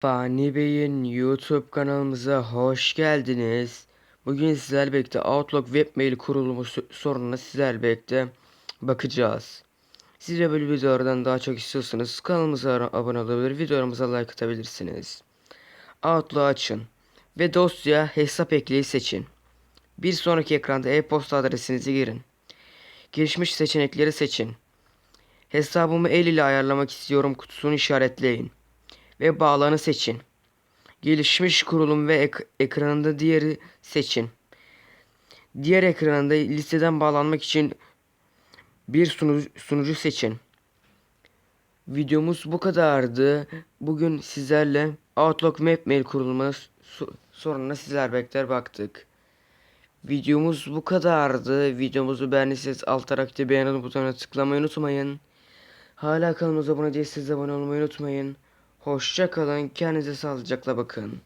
Fani Bey'in YouTube kanalımıza hoş geldiniz. Bugün sizlerle birlikte Outlook webmail kurulumu so- sorununa sizlerle birlikte bakacağız. Siz de böyle videolardan daha çok istiyorsanız kanalımıza abone olabilir, videolarımıza like atabilirsiniz. Outlook'u açın ve dosya hesap ekleyi seçin. Bir sonraki ekranda e-posta adresinizi girin. Gelişmiş seçenekleri seçin. Hesabımı el ile ayarlamak istiyorum kutusunu işaretleyin ve bağlanı seçin. Gelişmiş kurulum ve ek- ekranında diğeri seçin. Diğer ekranında listeden bağlanmak için bir sunucu, sunucu seçin. Videomuz bu kadardı. Bugün sizlerle Outlook Webmail kurulumu so- sorununa sizler bekler baktık. Videomuz bu kadardı. Videomuzu beğendiyseniz alt taraftaki beğeni butonuna tıklamayı unutmayın. Hala kanalımıza abone değilseniz abone olmayı unutmayın. Hoşça kalın. Kendinize sağlıcakla bakın.